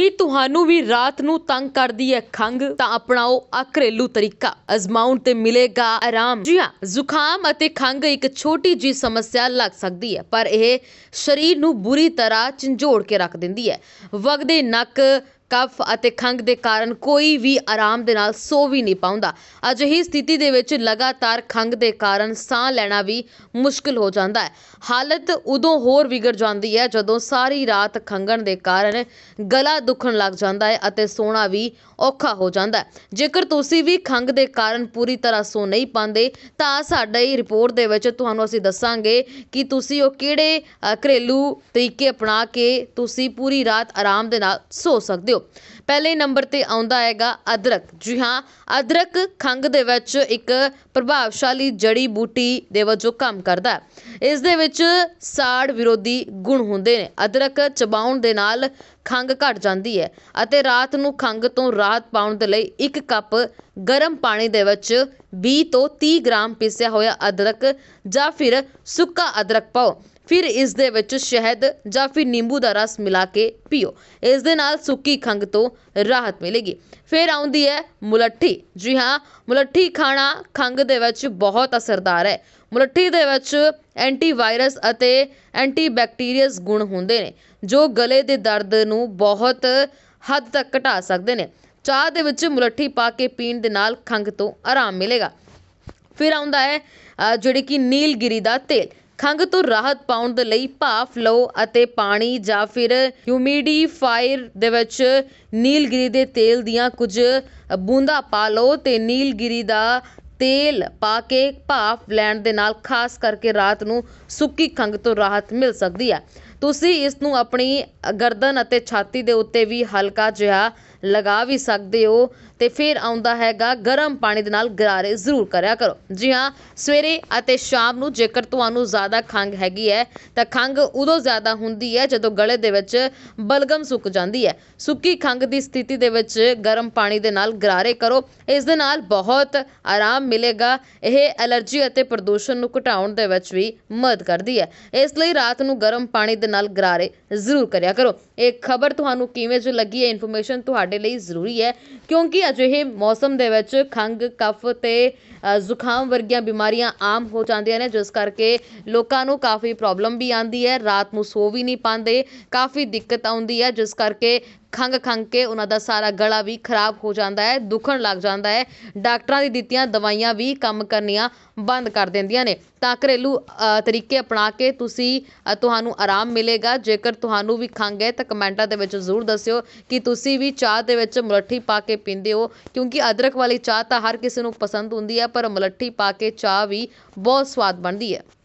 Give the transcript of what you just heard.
ਕੀ ਤੁਹਾਨੂੰ ਵੀ ਰਾਤ ਨੂੰ ਤੰਗ ਕਰਦੀ ਹੈ ਖੰਘ? ਤਾਂ ਅਪਣਾਓ ਆ ਘਰੇਲੂ ਤਰੀਕਾ। ਅਜ਼ਮਾਉਣ ਤੇ ਮਿਲੇਗਾ ਆਰਾਮ। ਜੀ ਹਾਂ, ਜ਼ੁਕਾਮ ਅਤੇ ਖੰਘ ਇੱਕ ਛੋਟੀ ਜੀ ਸਮੱਸਿਆ ਲੱਗ ਸਕਦੀ ਹੈ, ਪਰ ਇਹ ਸਰੀਰ ਨੂੰ ਬੁਰੀ ਤਰ੍ਹਾਂ ਝੰਜੋੜ ਕੇ ਰੱਖ ਦਿੰਦੀ ਹੈ। ਵਗਦੇ ਨੱਕ ਕਫ ਅਤੇ ਖੰਘ ਦੇ ਕਾਰਨ ਕੋਈ ਵੀ ਆਰਾਮ ਦੇ ਨਾਲ ਸੋ ਵੀ ਨਹੀਂ ਪਾਉਂਦਾ। ਅਜਿਹੀ ਸਥਿਤੀ ਦੇ ਵਿੱਚ ਲਗਾਤਾਰ ਖੰਘ ਦੇ ਕਾਰਨ ਸਾਹ ਲੈਣਾ ਵੀ ਮੁਸ਼ਕਲ ਹੋ ਜਾਂਦਾ ਹੈ। ਹਾਲਤ ਉਦੋਂ ਹੋਰ ਵਿਗੜ ਜਾਂਦੀ ਹੈ ਜਦੋਂ ਸਾਰੀ ਰਾਤ ਖੰਘਣ ਦੇ ਕਾਰਨ ਗਲਾ ਦੁਖਣ ਲੱਗ ਜਾਂਦਾ ਹੈ ਅਤੇ ਸੋਣਾ ਵੀ ਔਖਾ ਹੋ ਜਾਂਦਾ ਹੈ। ਜੇਕਰ ਤੁਸੀਂ ਵੀ ਖੰਘ ਦੇ ਕਾਰਨ ਪੂਰੀ ਤਰ੍ਹਾਂ ਸੋ ਨਹੀਂ ਪਾਉਂਦੇ ਤਾਂ ਸਾਡੇ ਰਿਪੋਰਟ ਦੇ ਵਿੱਚ ਤੁਹਾਨੂੰ ਅਸੀਂ ਦੱਸਾਂਗੇ ਕਿ ਤੁਸੀਂ ਉਹ ਕਿਹੜੇ ਅ, ਘਰੇਲੂ ਤਰੀਕੇ ਅਪਣਾ ਕੇ ਤੁਸੀਂ ਪੂਰੀ ਰਾਤ ਆਰਾਮ ਦੇ ਨਾਲ ਸੋ ਸਕਦੇ ਹੋ। ਪਹਿਲੇ ਨੰਬਰ ਤੇ ਆਉਂਦਾ ਹੈਗਾ ਅਦਰਕ। ਜੀ ਹਾਂ, ਅਦਰਕ ਖੰਘ ਦੇ ਵਿੱਚ ਇੱਕ ਪ੍ਰਭਾਵਸ਼ਾਲੀ ਜੜੀ ਬੂਟੀ ਦੇ ਵਜੋਂ ਕੰਮ ਕਰਦਾ ਹੈ। ਇਸ ਦੇ ਵਿੱਚ ਸਾੜ ਵਿਰੋਧੀ ਗੁਣ ਹੁੰਦੇ ਨੇ। ਅਦਰਕ ਚਬਾਉਣ ਦੇ ਨਾਲ ਖੰਘ ਘਟ ਜਾਂਦੀ ਹੈ ਅਤੇ ਰਾਤ ਨੂੰ ਖੰਘ ਤੋਂ ਰਾਹਤ ਪਾਉਣ ਦੇ ਲਈ ਇੱਕ ਕੱਪ ਗਰਮ ਪਾਣੀ ਦੇ ਵਿੱਚ 20 ਤੋਂ 30 ਗ੍ਰਾਮ ਪੀਸਿਆ ਹੋਇਆ ਅਦਰਕ ਜਾਂ ਫਿਰ ਸੁੱਕਾ ਅਦਰਕ ਪਾਓ। ਫਿਰ ਇਸ ਦੇ ਵਿੱਚ ਸ਼ਹਿਦ ਜਾਂ ਫਿਰ ਨਿੰਬੂ ਦਾ ਰਸ ਮਿਲਾ ਕੇ ਪੀਓ। ਇਸ ਦੇ ਨਾਲ ਸੁੱਕੀ ਖੰਘ ਤੋਂ ਰਾਹਤ ਮਿਲੇਗੀ। ਫਿਰ ਆਉਂਦੀ ਹੈ ਮੁਲੱਠੀ। ਜੀ ਹਾਂ, ਮੁਲੱਠੀ ਖਾਣਾ ਖੰਘ ਦੇ ਵਿੱਚ ਬਹੁਤ ਅਸਰਦਾਰ ਹੈ। ਮੁਲੱਠੀ ਦੇ ਵਿੱਚ ਐਂਟੀਵਾਇਰਸ ਅਤੇ ਐਂਟੀਬੈਕਟੀਰੀਅਸ ਗੁਣ ਹੁੰਦੇ ਨੇ, ਜੋ ਗਲੇ ਦੇ ਦਰਦ ਨੂੰ ਬਹੁਤ ਹੱਦ ਤੱਕ ਘਟਾ ਸਕਦੇ ਨੇ। ਚਾਹ ਦੇ ਵਿੱਚ ਮੁਲੱਠੀ ਪਾ ਕੇ ਪੀਣ ਦੇ ਨਾਲ ਖੰਘ ਤੋਂ ਆਰਾਮ ਮਿਲੇਗਾ। ਫਿਰ ਆਉਂਦਾ ਹੈ ਜਿਹੜੀ ਕਿ ਨੀਲਗਿਰੀ ਦਾ ਤੇਲ। ਖੰਘ ਤੋਂ ਰਾਹਤ ਪਾਉਣ ਦੇ ਲਈ ਭਾਫ ਲਓ ਅਤੇ ਪਾਣੀ ਜਾਂ ਫਿਰ ਹਿਊਮਿਡੀਫਾਇਰ ਦੇ ਵਿੱਚ ਨੀਲਗਿਰੀ ਦੇ ਤੇਲ ਦੀਆਂ ਕੁਝ ਬੂੰਦਾਂ ਪਾ ਲਓ ਤੇ ਨੀਲਗਿਰੀ ਦਾ ਤੇਲ ਪਾ ਕੇ ਭਾਫ ਲੈਣ ਦੇ ਨਾਲ ਖਾਸ ਕਰਕੇ ਰਾਤ ਨੂੰ ਸੁੱਕੀ ਖੰਘ ਤੋਂ ਰਾਹਤ ਮਿਲ ਸਕਦੀ ਹੈ। ਤੁਸੀਂ ਇਸ ਨੂੰ ਆਪਣੀ ਗਰਦਨ ਅਤੇ ਛਾਤੀ ਦੇ ਉੱਤੇ ਵੀ ਹਲਕਾ ਜਿਹਾ ਲਗਾ ਵੀ ਸਕਦੇ ਹੋ ਤੇ ਫਿਰ ਆਉਂਦਾ ਹੈਗਾ, ਗਰਮ ਪਾਣੀ ਦੇ ਨਾਲ ਗਰਾਰੇ ਜ਼ਰੂਰ ਕਰਿਆ ਕਰੋ। ਜੀ ਹਾਂ, ਸਵੇਰੇ ਅਤੇ ਸ਼ਾਮ ਨੂੰ ਜੇਕਰ ਤੁਹਾਨੂੰ ਜ਼ਿਆਦਾ ਖੰਘ ਹੈਗੀ ਹੈ, ਤਾਂ ਖੰਘ ਉਦੋਂ ਜ਼ਿਆਦਾ ਹੁੰਦੀ ਹੈ ਜਦੋਂ ਗਲੇ ਦੇ ਵਿੱਚ ਬਲਗਮ ਸੁੱਕ ਜਾਂਦੀ ਹੈ। ਸੁੱਕੀ ਖੰਘ ਦੀ ਸਥਿਤੀ ਦੇ ਵਿੱਚ ਗਰਮ ਪਾਣੀ ਦੇ ਨਾਲ ਗਰਾਰੇ ਕਰੋ। ਇਸ ਦੇ ਨਾਲ ਬਹੁਤ ਆਰਾਮ ਮਿਲੇਗਾ। ਇਹ ਐਲਰਜੀ ਅਤੇ ਪ੍ਰਦੂਸ਼ਣ ਨੂੰ ਘਟਾਉਣ ਦੇ ਵਿੱਚ ਵੀ ਮਦਦ ਕਰਦੀ ਹੈ। ਇਸ ਲਈ ਰਾਤ ਨੂੰ ਗਰਮ ਪਾਣੀ ਦੇ ਨਾਲ ਗਰਾਰੇ ਜ਼ਰੂਰ ਕਰਿਆ ਕਰੋ। ਇਹ ਖਬਰ ਤੁਹਾਨੂੰ ਕਿਵੇਂ ਜੋ ਲੱਗੀ ਹੈ ਇਨਫੋਰਮੇਸ਼ਨ ਤੁਹਾਡੇ ਸਾਡੇ ਲਈ ਜ਼ਰੂਰੀ ਹੈ, ਕਿਉਂਕਿ ਅਜਿਹੇ ਮੌਸਮ ਦੇ ਵਿੱਚ ਖੰਘ, ਕਫ ਅਤੇ ਜ਼ੁਕਾਮ ਵਰਗੀਆਂ ਬਿਮਾਰੀਆਂ ਆਮ ਹੋ ਜਾਂਦੀਆਂ ਨੇ, ਜਿਸ ਕਰਕੇ ਲੋਕਾਂ ਨੂੰ ਕਾਫੀ ਪ੍ਰੋਬਲਮ ਵੀ ਆਉਂਦੀ ਹੈ, ਰਾਤ ਨੂੰ ਸੋ ਵੀ ਨਹੀਂ ਪਾਉਂਦੇ, ਕਾਫੀ ਦਿੱਕਤ ਆਉਂਦੀ ਹੈ, ਜਿਸ ਕਰਕੇ ਖੰਘ ਖੰਘ ਕੇ ਉਹਨਾਂ ਦਾ ਸਾਰਾ ਗਲਾ ਵੀ ਖਰਾਬ ਹੋ ਜਾਂਦਾ ਹੈ, ਦੁਖਣ ਲੱਗ ਜਾਂਦਾ ਹੈ। ਡਾਕਟਰਾਂ ਦੀ ਦਿੱਤੀਆਂ ਦਵਾਈਆਂ ਵੀ ਕੰਮ ਕਰਨੀਆਂ ਬੰਦ ਕਰ ਦਿੰਦੀਆਂ ਨੇ। ਤਾਂ ਘਰੇਲੂ ਤਰੀਕੇ ਅਪਣਾ ਕੇ ਤੁਸੀਂ ਤੁਹਾਨੂੰ ਆਰਾਮ ਮਿਲੇਗਾ। ਜੇਕਰ ਤੁਹਾਨੂੰ ਵੀ ਖੰਘ ਹੈ ਤਾਂ ਕਮੈਂਟਾਂ ਦੇ ਵਿੱਚ ਜ਼ਰੂਰ ਦੱਸਿਓ ਕਿ ਤੁਸੀਂ ਵੀ ਚਾਹ ਦੇ ਵਿੱਚ ਮੁਲੱਠੀ ਪਾ ਕੇ ਪੀਂਦੇ ਹੋ, ਕਿਉਂਕਿ ਅਦਰਕ ਵਾਲੀ ਚਾਹ ਤਾਂ ਹਰ ਕਿਸੇ ਨੂੰ ਪਸੰਦ ਹੁੰਦੀ ਹੈ, ਪਰ ਮੁਲੱਠੀ ਪਾ ਕੇ ਚਾਹ ਵੀ ਬਹੁਤ ਸਵਾਦ ਬਣਦੀ ਹੈ।